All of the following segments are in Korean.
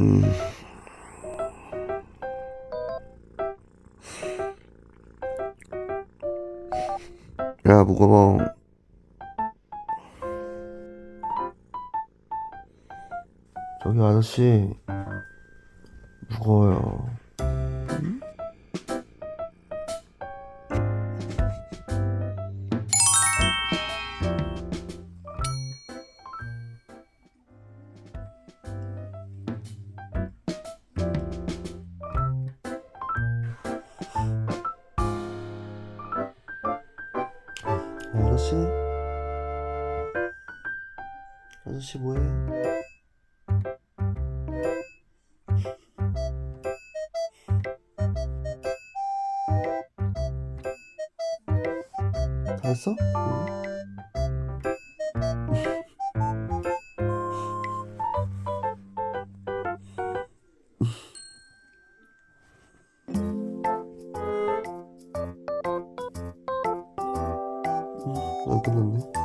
음. 야, 무거워. 저기 아저씨, 무거워요. 아저씨? 아저씨 뭐해? 다 했어? 응. 응, 안 끝났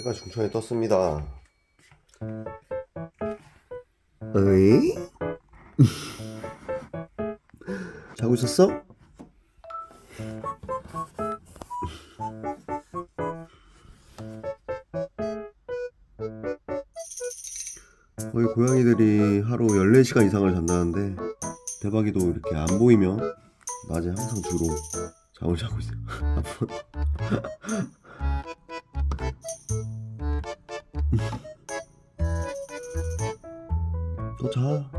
해가 중천에 떴습니다. 어이? 자고 있었어? 거의 고양이들이 하루 14시간 이상을 잔다는데 대박이도 이렇게 안 보이면 낮에 항상 주로 잠을 자고 있어요. 또 자.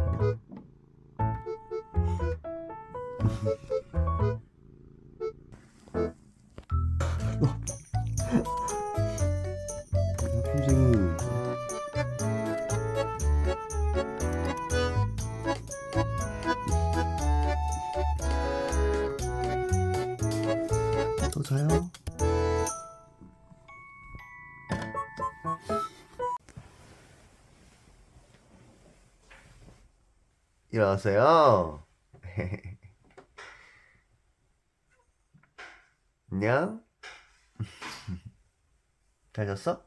일어났어요. 안녕. 잘 잤어?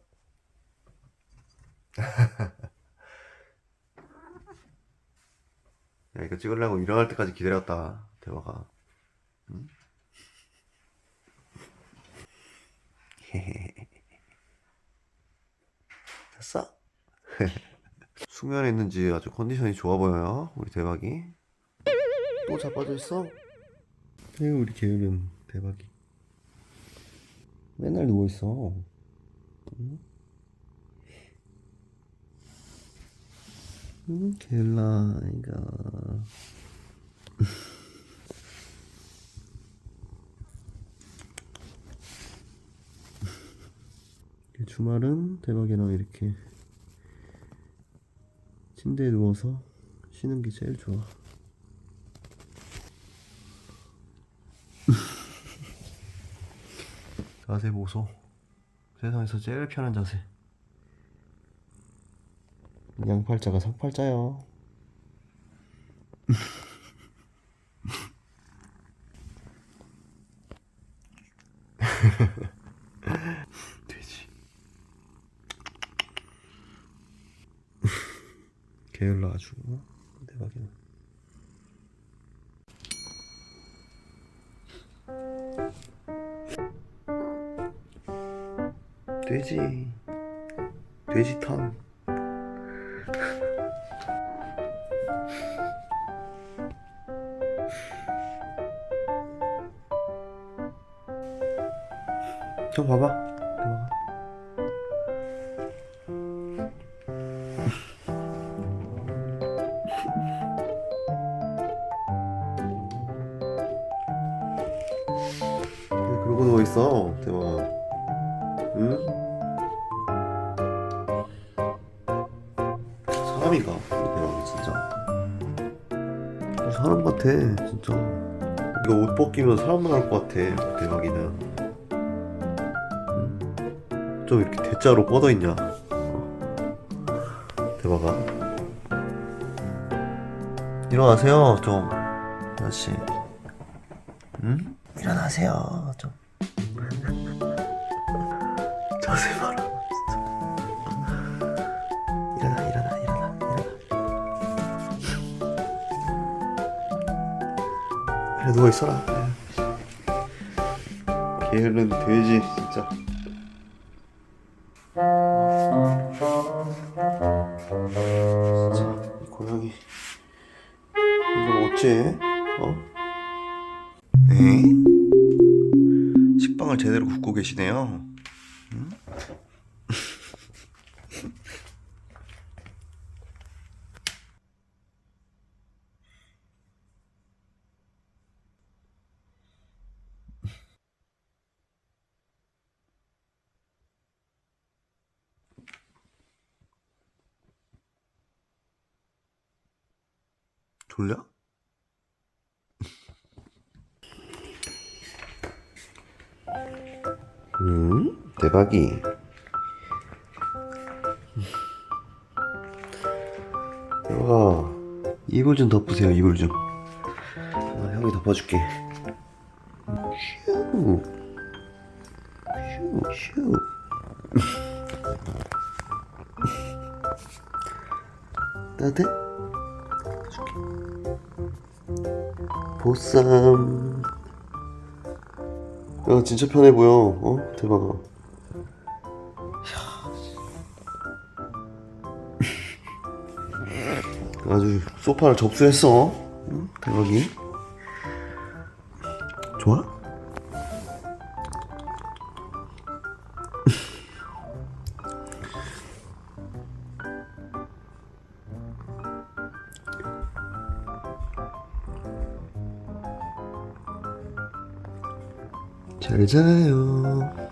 야, 이거 찍으려고 일어날 때까지 기다렸다. 대화가. 응? 잤어? 수면에 있는지 아주 컨디션이 좋아 보여요. 우리 대박이. 또 자빠져 있어? 에 우리 게으른 대박이. 맨날 누워 있어. 응? 응, 게을라, 이가. 주말은 대박이랑 이렇게 침대에 누워서 쉬는 게 제일 좋아. 자세 보소. 세상에서 제일 편한 자세. 양팔자가 상팔자요. 게을러 아주 대박이네. 돼지. 돼지탕. 저 봐봐. 왜 그러고 누워 있어, 대박아. 응? 사람이가 대박이 진짜. 사람 같아, 진짜. 이거 옷 벗기면 사람 나올 것 같아, 대박이는. 응? 좀 이렇게 대자로 뻗어 있냐? 어. 대박아. 일어나세요, 좀. 아저씨. 응? 일어나세요, 좀. 자세 봐라, 진짜. 일어나, 일어나, 일어나, 일어나. 그래, 누워있어라. 게으른 돼지, 진짜. 고양이. 이걸 어째, 어? 네? 식빵을 제대로 굽고 계시네요. 응? 졸려? 음, 대박이. 대박아, 이불 좀 덮으세요, 이불 좀. 아, 형이 덮어줄게. 슈. 슈, 슈. 덮어줄게. 보쌈. 야, 진짜 편해 보여. 어? 대박아. 아주 소파를 접수했어. 응? 대박이. 좋아? 잘 자요.